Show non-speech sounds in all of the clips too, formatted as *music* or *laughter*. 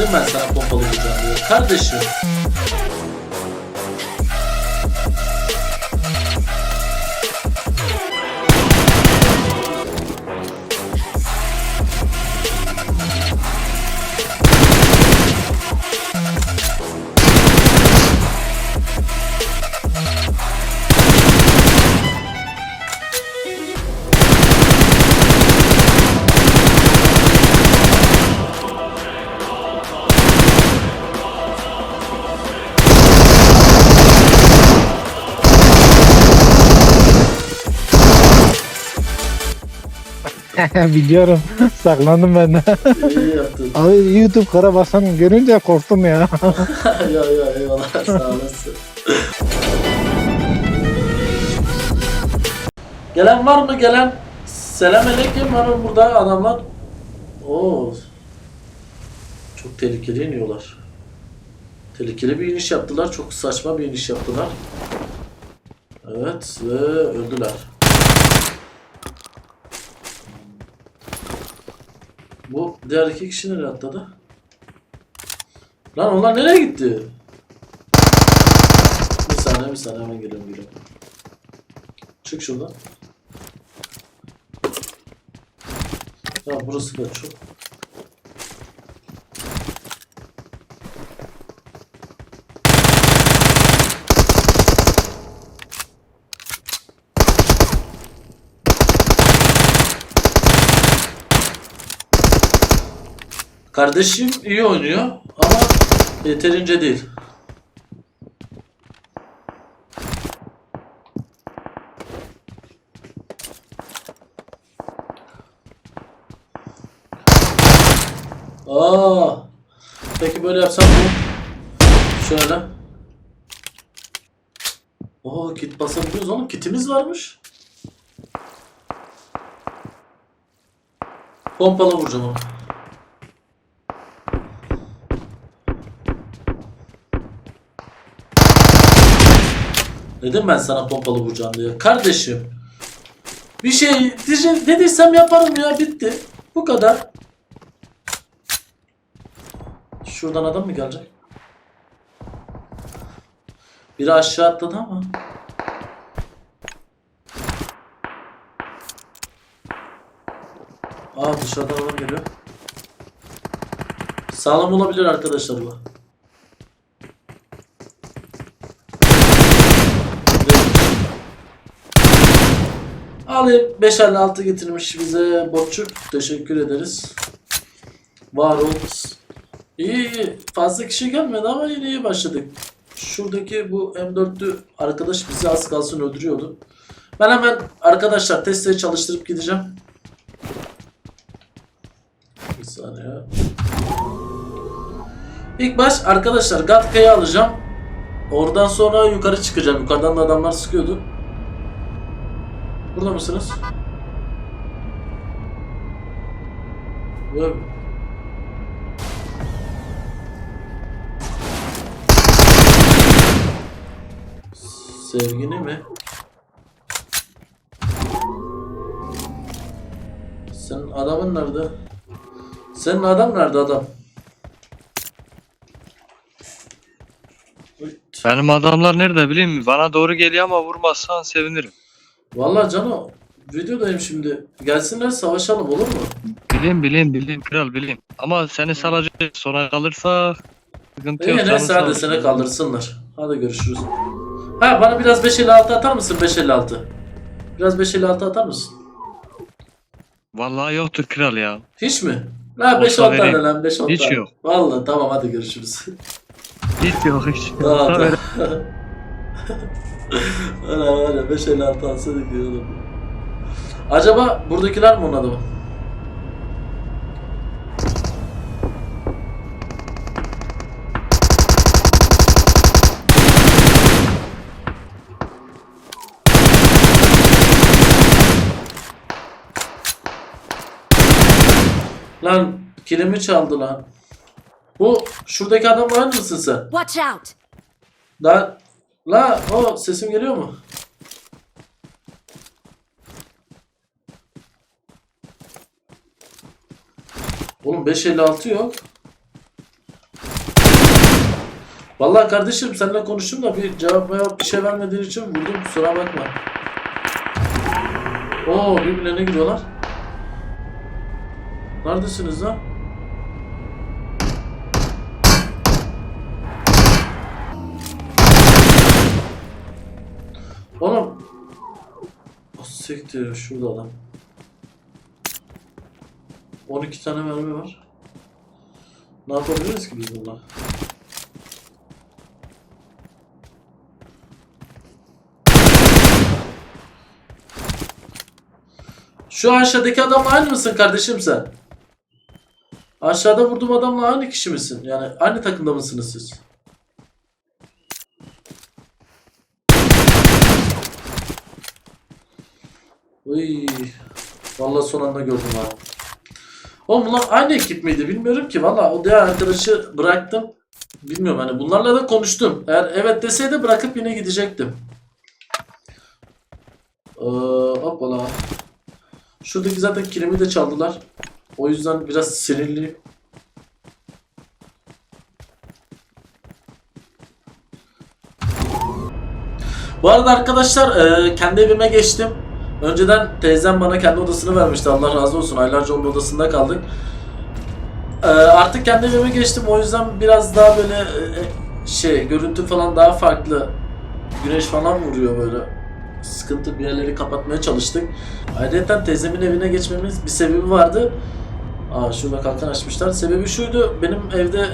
Dedim ben sana pompalı diye. Kardeşim. *laughs* Biliyorum. Saklandım ben de. İyi yaptın. Abi YouTube Karabasan görünce korktum ya. *laughs* ya ya eyvallah sağ olasın. Gelen var mı gelen? Selamünaleyküm var mı burada adamlar? Oo. Çok tehlikeli iniyorlar. Tehlikeli bir iniş yaptılar. Çok saçma bir iniş yaptılar. Evet ve öldüler. Bu diğer iki kişi nereye atladı? Lan onlar nereye gitti? Bir saniye bir saniye hemen geliyorum geliyorum. Çık şuradan. Ya burası da çok. Kardeşim iyi oynuyor ama yeterince değil. Aa. Peki böyle yapsam mı? Şöyle. Oo kit basabiliyoruz oğlum. Kitimiz varmış. Pompalı vuracağım onu. Dedim ben sana pompalı vuracağım diye. Kardeşim. Bir şey diyeceğim, dediysem yaparım ya bitti. Bu kadar. Şuradan adam mı gelecek? Biri aşağı atladı ama. Aa dışarıdan adam geliyor. Sağlam olabilir arkadaşlar bu. Alayım 556 getirmiş bize Botçuk. Teşekkür ederiz. Var ol. İyi iyi. Fazla kişi gelmedi ama yine iyi başladık. Şuradaki bu M4'lü arkadaş bizi az kalsın öldürüyordu. Ben hemen arkadaşlar testleri çalıştırıp gideceğim. Bir saniye. İlk baş arkadaşlar Gatka'yı alacağım. Oradan sonra yukarı çıkacağım. Yukarıdan da adamlar sıkıyordu. Burada mısınız? Ve... Sevgini mi? Senin adamın nerede? Senin adam nerede adam? Benim adamlar nerede bileyim mi? Bana doğru geliyor ama vurmazsan sevinirim. Vallahi Cano videodayım şimdi. Gelsinler savaşalım olur mu? Bileyim bileyim bileyim kral bileyim. Ama seni salacak sonra kalırsa sıkıntı İyi yok. neyse hadi seni kaldırsınlar. Hadi görüşürüz. Ha bana biraz 556 atar mısın 556? Biraz 556 atar mısın? Vallahi yoktur kral ya. Hiç mi? La Olsa 5 10 tane lan 5 10 Hiç tane. yok. Vallahi tamam hadi görüşürüz. Hiç yok hiç. tamam tamam. *laughs* Valla var ya 556 alsaydık iyi olurdu. Acaba buradakiler mi onun adamı? Lan kilimi çaldı lan. Bu şuradaki adam var mısın sen? Watch out! La la o sesim geliyor mu? Oğlum 556 yok. Vallahi kardeşim seninle konuştum da bir cevap veya bir şey vermediğin için vurdum kusura bakma. Oo birbirlerine giriyorlar. Neredesiniz lan? Siktir şurada adam. 12 tane mermi var. Ne yapabiliriz ki biz bununla? Şu aşağıdaki adamla aynı mısın kardeşim sen? Aşağıda vurduğum adamla aynı kişi misin? Yani aynı takımda mısınız siz? Uy. Vallahi son anda gördüm ha. Oğlum bunlar aynı ekip miydi bilmiyorum ki. Valla o diğer arkadaşı bıraktım. Bilmiyorum hani bunlarla da konuştum. Eğer evet deseydi bırakıp yine gidecektim. Ee, hoppala. Şuradaki zaten kilimi de çaldılar. O yüzden biraz sinirliyim. Bu arada arkadaşlar e, kendi evime geçtim. Önceden teyzem bana kendi odasını vermişti. Allah razı olsun. Aylarca onun odasında kaldık. E, artık kendi evime geçtim. O yüzden biraz daha böyle e, şey görüntü falan daha farklı. Güneş falan vuruyor böyle. Sıkıntı bir yerleri kapatmaya çalıştık. Ayrıca teyzemin evine geçmemiz bir sebebi vardı. Aa şurada kalkan açmışlar. Sebebi şuydu. Benim evde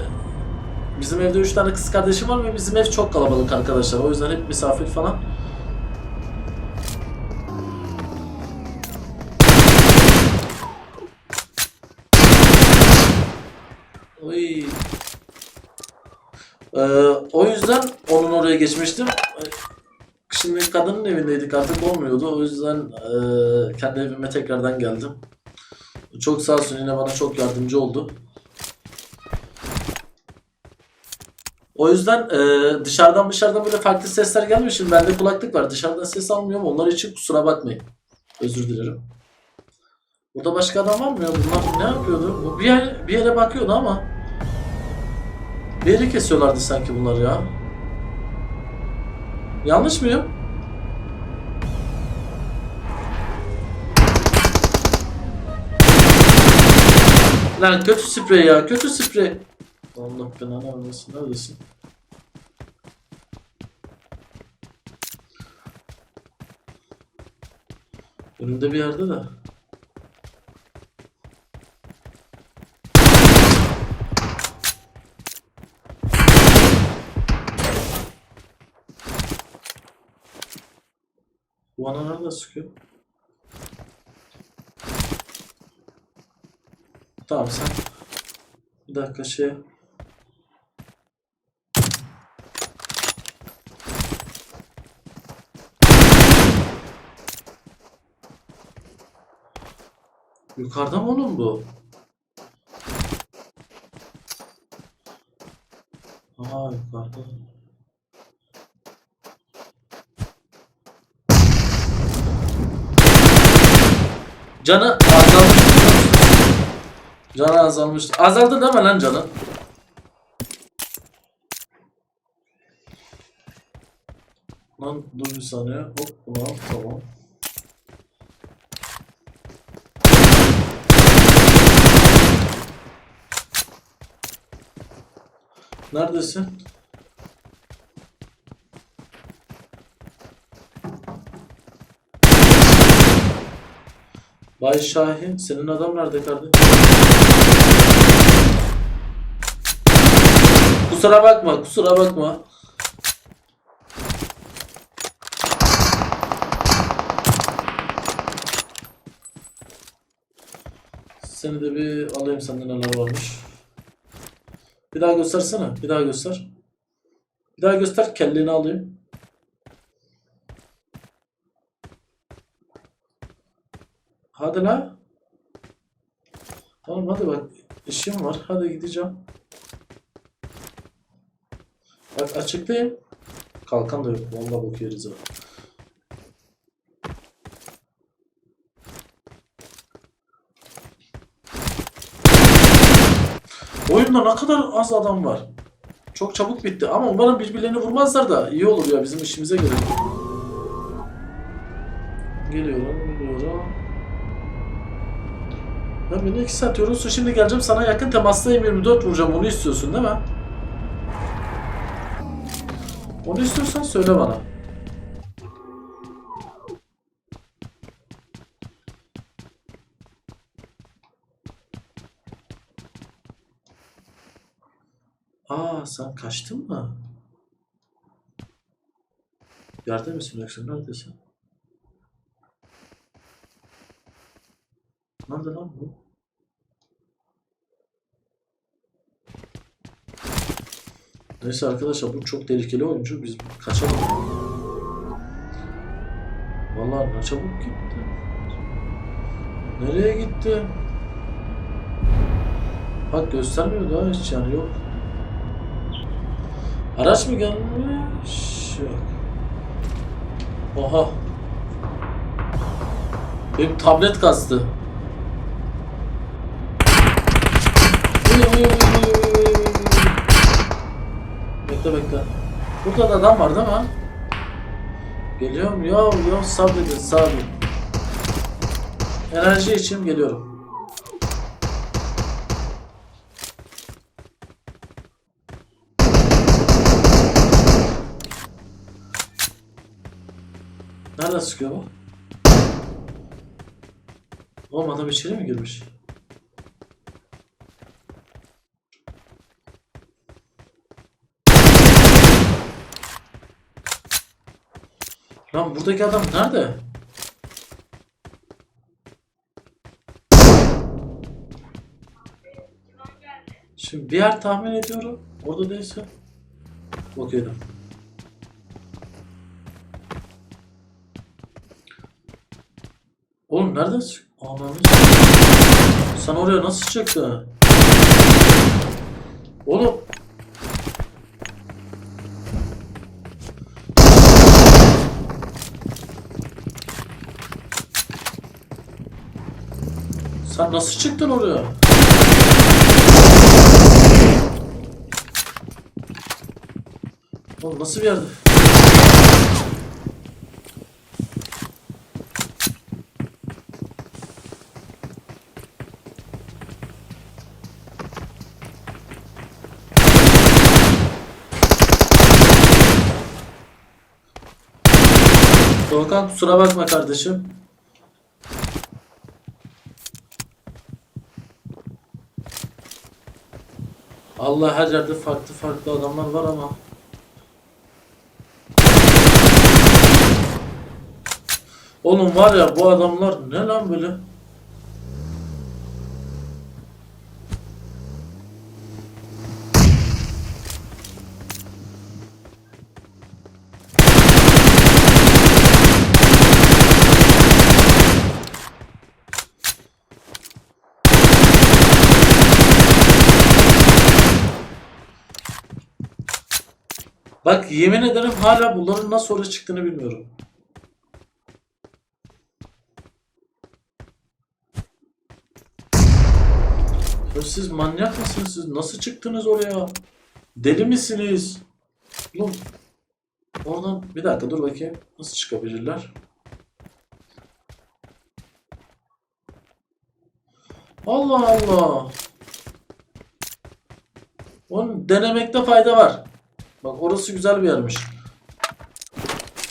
bizim evde 3 tane kız kardeşim var ve bizim ev çok kalabalık arkadaşlar. O yüzden hep misafir falan. Ee, o yüzden onun oraya geçmiştim. Şimdi kadının evindeydik artık olmuyordu. O yüzden eee, kendi evime tekrardan geldim. Çok sağ olsun yine bana çok yardımcı oldu. O yüzden eee, dışarıdan dışarıdan böyle farklı sesler gelmiyor. Şimdi bende kulaklık var. Dışarıdan ses almıyorum. Onlar için kusura bakmayın. Özür dilerim. Burada başka adam var mı ya? Bunlar ne yapıyordu? Bir, yer, bir yere bakıyordu ama. Bir kesiyorlardı sanki bunlar ya. Yanlış mıyım? Lan kötü sprey ya, kötü sprey. Allah belanı vermesin, neredesin? Önümde bir yerde de. Bana nerede sıkıyor? Tamam sen. Bir dakika şey. Yukarıda mı oğlum bu? Aa yukarıda. Canı azalmış. Canı azalmış. Azaldı mi lan canı? Lan dur bir saniye. Hop al. Tamam. Neredesin? Bay Şahin, senin adam nerede kardeşim? Kusura bakma, kusura bakma. Seni de bir alayım senden neler varmış. Bir daha göstersene, bir daha göster. Bir daha göster, kelleni alayım. Hadi la. Tamam hadi bak. işim var. Hadi gideceğim. Bak açıklayayım. Kalkan da yok. Bok yeriz ha. Oyunda ne kadar az adam var. Çok çabuk bitti ama umarım birbirlerini vurmazlar da iyi olur ya bizim işimize göre. Geliyorum, geliyorum. Ben beni 2 saat yorulsun şimdi geleceğim sana yakın temasta M24 vuracağım onu istiyorsun değil mi? Onu istiyorsan söyle bana. Aa sen kaçtın mı? Yerde misin yoksa neredesin? Nerede lan bu? Neyse arkadaşlar bu çok tehlikeli oyuncu biz kaçalım. Vallahi ne çabuk gitti. Nereye gitti? Bak göstermiyor daha hiç yani yok. Araç mı gelmiş? Yok. Oha. Benim tablet kastı. Bekle bekle. Burada da adam var değil mi? Geliyorum ya ya sabredin sabredin. Enerji için geliyorum. Nereden sıkıyor bu? Oğlum adam içeri mi girmiş? Lan buradaki adam nerede? Şimdi bir yer tahmin ediyorum. Orada değilse. Okeydim. Oğlum nereden çık? Sen oraya nasıl çıktın? Oğlum. Sen nasıl çıktın oraya? Oğlum nasıl bir yerde? Doğukan kusura bakma kardeşim. Allah her yerde farklı farklı adamlar var ama. Oğlum var ya bu adamlar ne lan böyle? Bak yemin ederim hala bunların nasıl oraya çıktığını bilmiyorum. Ya siz manyak mısınız? Siz nasıl çıktınız oraya? Deli misiniz? Oğlum oradan bir dakika dur bakayım. Nasıl çıkabilirler? Allah Allah. Onun denemekte fayda var. Bak orası güzel bir yermiş.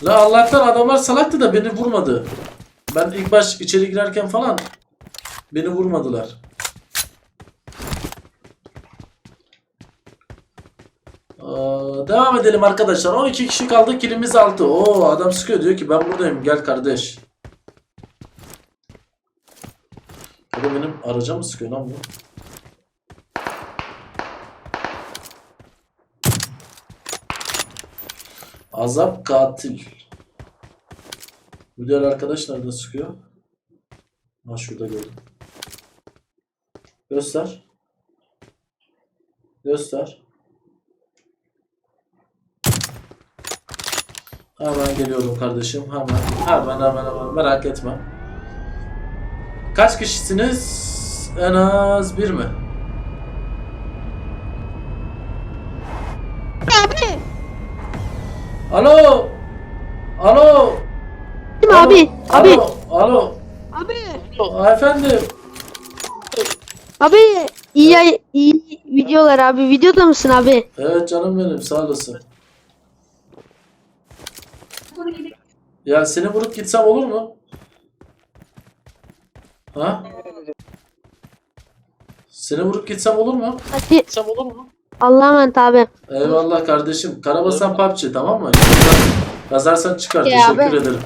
La Allah'tan adamlar salaktı da beni vurmadı. Ben ilk baş içeri girerken falan beni vurmadılar. Aa, devam edelim arkadaşlar. 12 kişi kaldı. Kilimiz 6. Oo adam sıkıyor diyor ki ben buradayım. Gel kardeş. Bu da benim araca mı sıkıyor lan bu? Azap katil. Bu diğer arkadaş nerede sıkıyor? Ha şurada gördüm. Göster. Göster. Hemen geliyorum kardeşim. Hemen. Hemen hemen hemen. Merak etme. Kaç kişisiniz? En az bir mi? Alo. Alo. Kim abi? Abi. Alo. Alo. Abi. Alo, Efendim. Abi iyi, yay- iyi videolar abi. Videoda mısın abi? Evet canım benim sağ olasın. Ya seni vurup gitsem olur mu? Ha? Seni vurup gitsem olur mu? Hadi Gitsem olur mu? Allah'a emanet abi. Eyvallah kardeşim. Karabasan PUBG tamam mı? Kazarsan çıkar. Ya Teşekkür abi. ederim.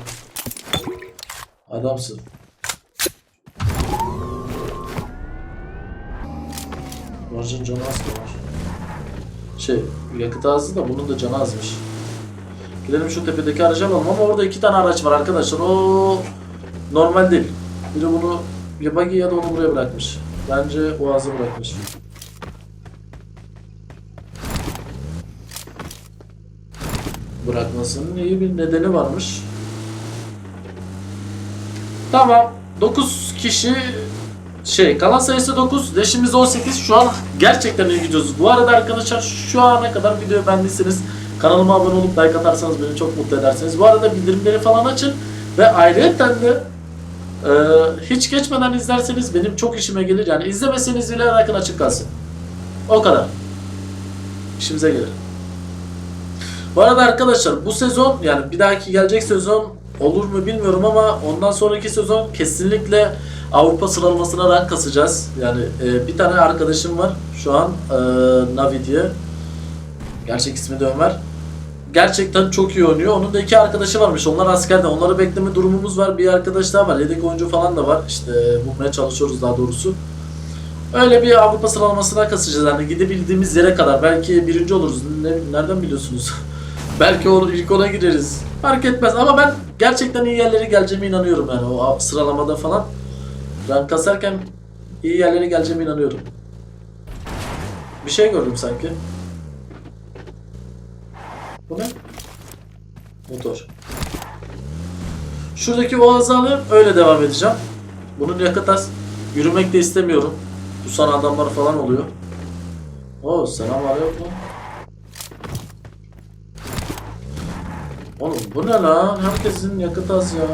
Adamsın. Marjın canı az da var. Şey, yakıt azdı da bunun da canı azmış. Gidelim şu tepedeki araca alalım ama orada iki tane araç var arkadaşlar. O normal değil. Biri bunu ya buggy ya da onu buraya bırakmış. Bence o ağzı bırakmış. Bırakmasının iyi bir nedeni varmış. Tamam. 9 kişi şey kalan sayısı 9. Leşimiz 18. Şu an gerçekten iyi gidiyoruz. Bu arada arkadaşlar şu ana kadar videoyu beğendiyseniz kanalıma abone olup like atarsanız beni çok mutlu edersiniz. Bu arada bildirimleri falan açın ve ayrıyeten de e, hiç geçmeden izlerseniz benim çok işime gelir. Yani izlemeseniz bile like'ın açık kalsın. O kadar. İşimize gelir. Bu arada arkadaşlar bu sezon yani bir dahaki gelecek sezon olur mu bilmiyorum ama ondan sonraki sezon kesinlikle Avrupa sıralamasına rank kasacağız. Yani e, bir tane arkadaşım var şu an e, Navi diye. Gerçek ismi de Ömer. Gerçekten çok iyi oynuyor. Onun da iki arkadaşı varmış. Onlar askerde. Onları bekleme durumumuz var. Bir arkadaş daha var. Yedek oyuncu falan da var. İşte bulmaya çalışıyoruz daha doğrusu. Öyle bir Avrupa sıralamasına kasacağız. Yani gidebildiğimiz yere kadar. Belki birinci oluruz. Ne- nereden biliyorsunuz? *laughs* Belki o ilk ona gireriz. Fark etmez ama ben gerçekten iyi yerlere geleceğime inanıyorum yani o sıralamada falan. Ben kasarken iyi yerlere geleceğime inanıyorum. Bir şey gördüm sanki. Bu ne? Motor. Şuradaki oğazı alayım öyle devam edeceğim. Bunun yakıt az. Yürümek de istemiyorum. Pusan adamlar falan oluyor. Oo selam aleyküm. Oğlum bu ne lan? Herkesin yakıt az ya.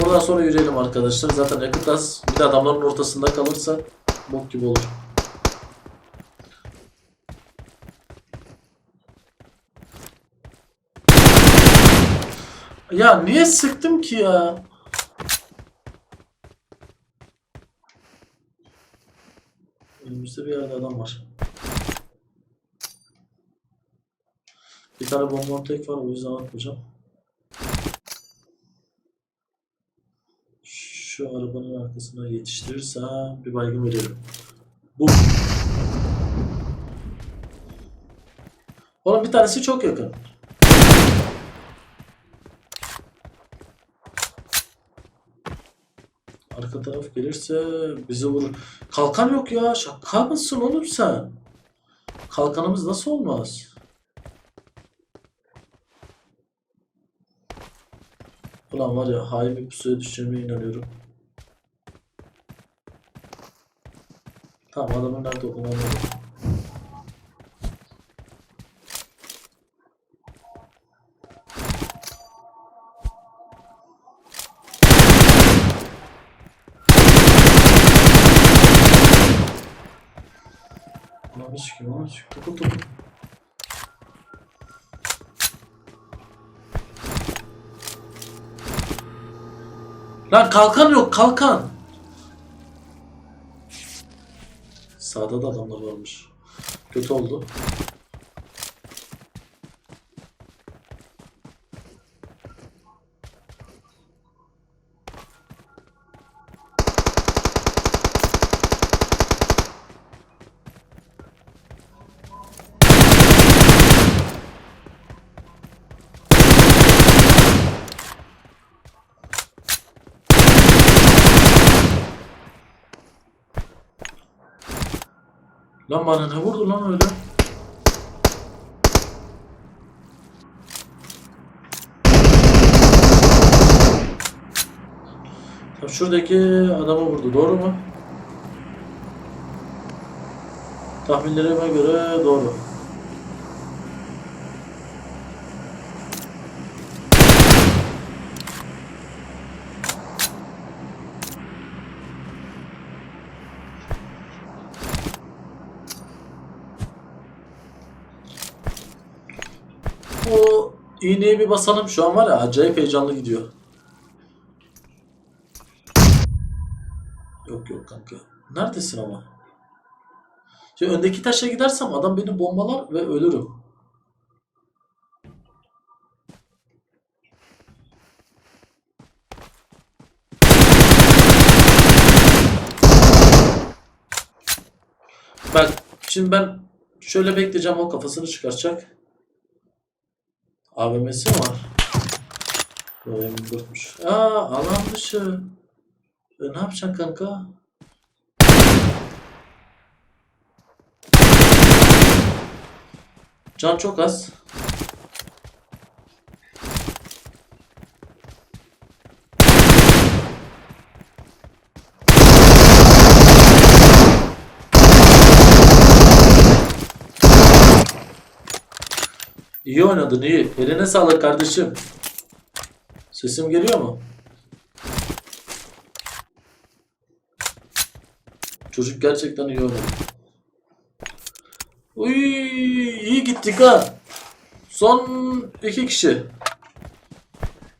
Buradan sonra yürüyelim arkadaşlar. Zaten yakıt az. Bir de adamların ortasında kalırsa bok gibi olur. Ya niye sıktım ki ya? Önümüzde bir yerde adam var. Bir tane bonbon tek var o yüzden atmayacağım. Şu arabanın arkasına yetiştirirsem bir baygın veriyorum. Bu. Oğlum bir tanesi çok yakın. Arka taraf gelirse bizi vurur. Kalkan yok ya. Şaka mısın oğlum sen? Kalkanımız nasıl olmaz? Ulan var ya hain bir pusuya düşeceğime inanıyorum. Tamam adamın nerede olduğunu anladım. Hiç kim lan? Çık tıkı Lan kalkan yok kalkan. Sağda da adamlar varmış. Kötü oldu. Lan bana ne vurdu lan öyle? Tam şuradaki adama vurdu doğru mu? Tahminlerime göre doğru. O iğneyi bir basalım şu an var ya acayip heyecanlı gidiyor. Yok yok kanka. Neredesin ama? Şimdi öndeki taşa gidersem adam beni bombalar ve ölürüm. Bak şimdi ben şöyle bekleyeceğim o kafasını çıkaracak. AVM'si var? Böyle M4'müş. Aa alan dışı. E, ne yapacaksın kanka? Can çok az. İyi oynadın iyi. Eline sağlık kardeşim. Sesim geliyor mu? Çocuk gerçekten iyi oynadı. Uy, iyi gittik ha. Son iki kişi.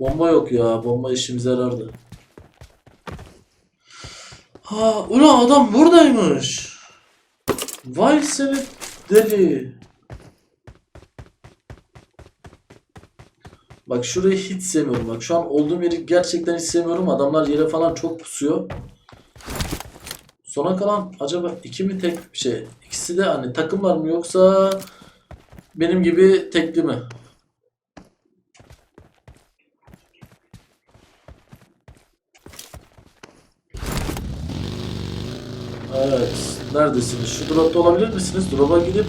Bomba yok ya. Bomba işimize yarardı. Ha, ulan adam buradaymış. Vay seni deli. Bak şurayı hiç sevmiyorum. Bak şu an olduğum yeri gerçekten hiç sevmiyorum. Adamlar yere falan çok pusuyor. Sona kalan acaba iki mi tek bir şey? İkisi de hani takımlar mı yoksa benim gibi tekli mi? Evet. Neredesiniz? Şu dropta olabilir misiniz? Drop'a gidip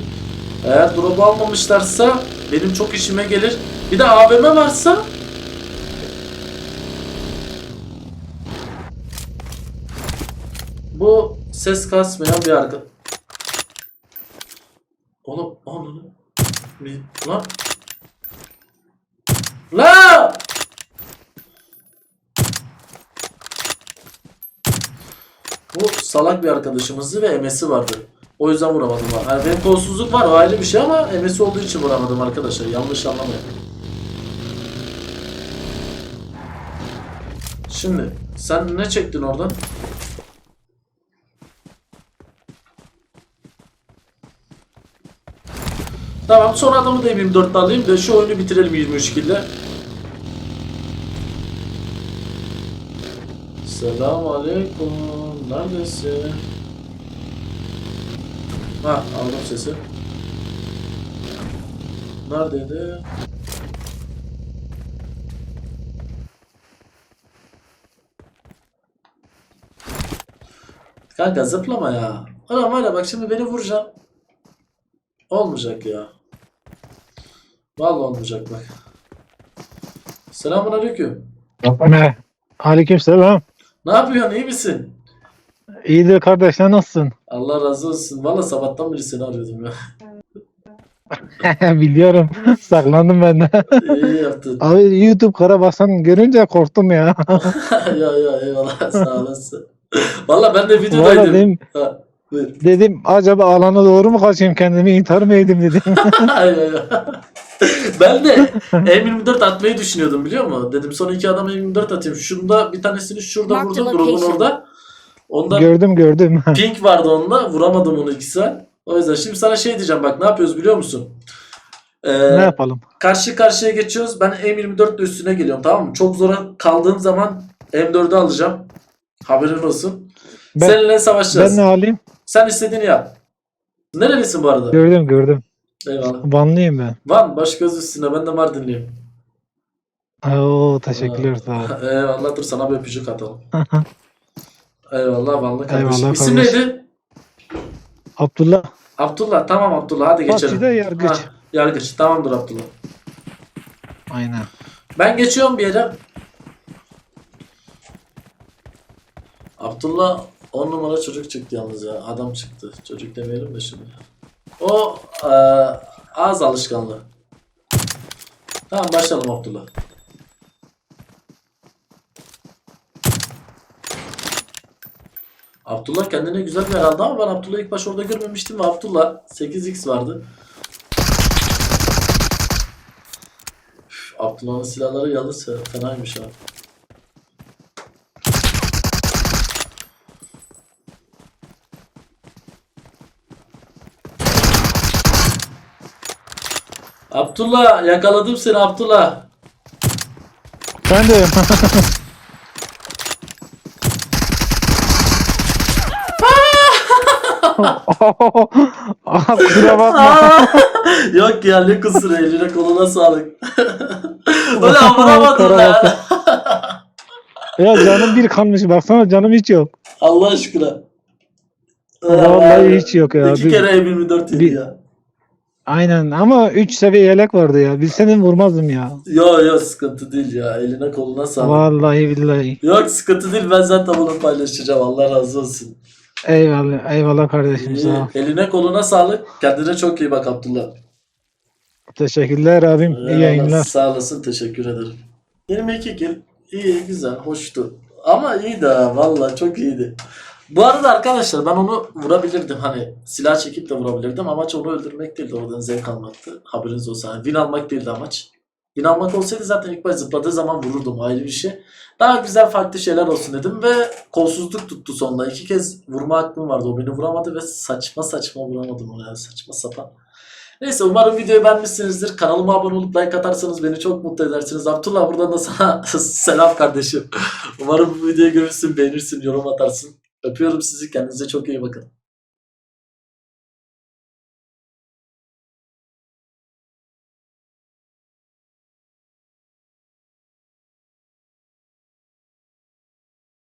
eğer drop'u almamışlarsa benim çok işime gelir. Bir de AVM varsa bu ses kasmayan bir arka. Oğlum onu bir lan La! Bu salak bir arkadaşımızdı ve emesi vardı. O yüzden vuramadım. Yani benim kolsuzluk var o ayrı bir şey ama emesi olduğu için vuramadım arkadaşlar. Yanlış anlamayın. Şimdi sen ne çektin oradan? Tamam son adamı da M24'te alayım da şu oyunu bitirelim 23 kille. Selamun aleyküm. Neredesin? Ha aldım sesi. Neredeydi? Kanka zıplama ya. Ulan var ya bak şimdi beni vuracağım. Olmayacak ya. Vallahi olmayacak bak. Selamun aleyküm. Ne? Aleyküm selam. Ne yapıyorsun iyi misin? İyidir kardeş sen nasılsın? *laughs* Allah razı olsun. Valla sabahtan beri seni arıyordum ya. *laughs* Biliyorum. Saklandım ben de. iyi yaptın. Abi YouTube Karabasan görünce korktum ya. *laughs* ya ya eyvallah sağ olasın. Valla ben de videodaydım. dedim, Ha, buyur. dedim acaba alana doğru mu kaçayım kendimi intihar mı edeyim dedim. Ay, ay, ay. ben de M24 atmayı düşünüyordum biliyor musun? Dedim son iki adama M24 atayım. Şunda bir tanesini şurada Mark the vurdum drop'un location. orada. Onda gördüm gördüm. *laughs* pink vardı onda. Vuramadım onu ikisi. O yüzden şimdi sana şey diyeceğim bak ne yapıyoruz biliyor musun? Ee, ne yapalım? karşı karşıya geçiyoruz. Ben M24 ile üstüne geliyorum tamam mı? Çok zora kaldığım zaman M4'ü alacağım. Haberin olsun. Ben- Seninle savaşacağız. Ben ne alayım? Sen istediğini yap. Nerelisin bu arada? Gördüm gördüm. Eyvallah. Vanlıyım ben. Van baş göz üstüne ben de Mardinliyim. Oo teşekkürler sağ ol. *laughs* Eyvallah dur sana bir öpücük atalım. *laughs* Eyvallah Vanlı kardeşim. Eyvallah İsim kardeş. neydi? Abdullah. Abdullah. Tamam Abdullah hadi geçelim. Fatih'de yargıç. Ha, yargıç. Tamamdır Abdullah. Aynen. Ben geçiyorum bir yere. Abdullah 10 numara çocuk çıktı yalnız ya. Adam çıktı. Çocuk demeyelim de şimdi. O e, ağız alışkanlığı. Tamam başlayalım Abdullah. Abdullah kendine güzel bir yer aldı ama ben Abdullah'ı ilk baş orada görmemiştim ve Abdullah 8x vardı. Üf, Abdullah'ın silahları yalnız fenaymış ha. Abdullah yakaladım seni Abdullah. Ben de *laughs* Aa, Kusura bakma. Yok ya ne kusuru eline koluna sağlık. Ulan vuramadım lan. Ya canım bir kalmış. Baksana canım hiç yok. Allah aşkına. Vallahi hiç yok ya. İki Bir- kere M24 yedi bir- ya. Aynen ama 3 seviye yelek vardı ya. Bilsenin vurmazdım ya. Yo yo sıkıntı değil ya. Eline koluna sağlık. Vallahi billahi. Yok sıkıntı değil ben zaten bunu paylaşacağım. Allah razı olsun. Eyvallah. Eyvallah kardeşim sağ ol. Eline koluna sağlık. Kendine çok iyi bak Abdullah. Teşekkürler abim. İyi Eyvallah, yayınlar. Sağ olasın teşekkür ederim. 22 kill. İyi güzel hoştu. Ama iyiydi ha valla çok iyiydi. Bu arada arkadaşlar ben onu vurabilirdim hani silah çekip de vurabilirdim. Amaç onu öldürmek değildi oradan zevk almaktı. Haberiniz olsun. Yani win almak değildi amaç. Win almak olsaydı zaten ilk baş zıpladığı zaman vururdum ayrı bir şey. Daha güzel farklı şeyler olsun dedim ve kolsuzluk tuttu sonunda. İki kez vurma hakkım vardı. O beni vuramadı ve saçma saçma vuramadım yani saçma sapan. Neyse umarım videoyu beğenmişsinizdir. Kanalıma abone olup like atarsanız beni çok mutlu edersiniz. Abdullah buradan da sana *laughs* selam kardeşim. Umarım bu videoyu görürsün, beğenirsin, yorum atarsın. Öpüyorum sizi. Kendinize çok iyi bakın.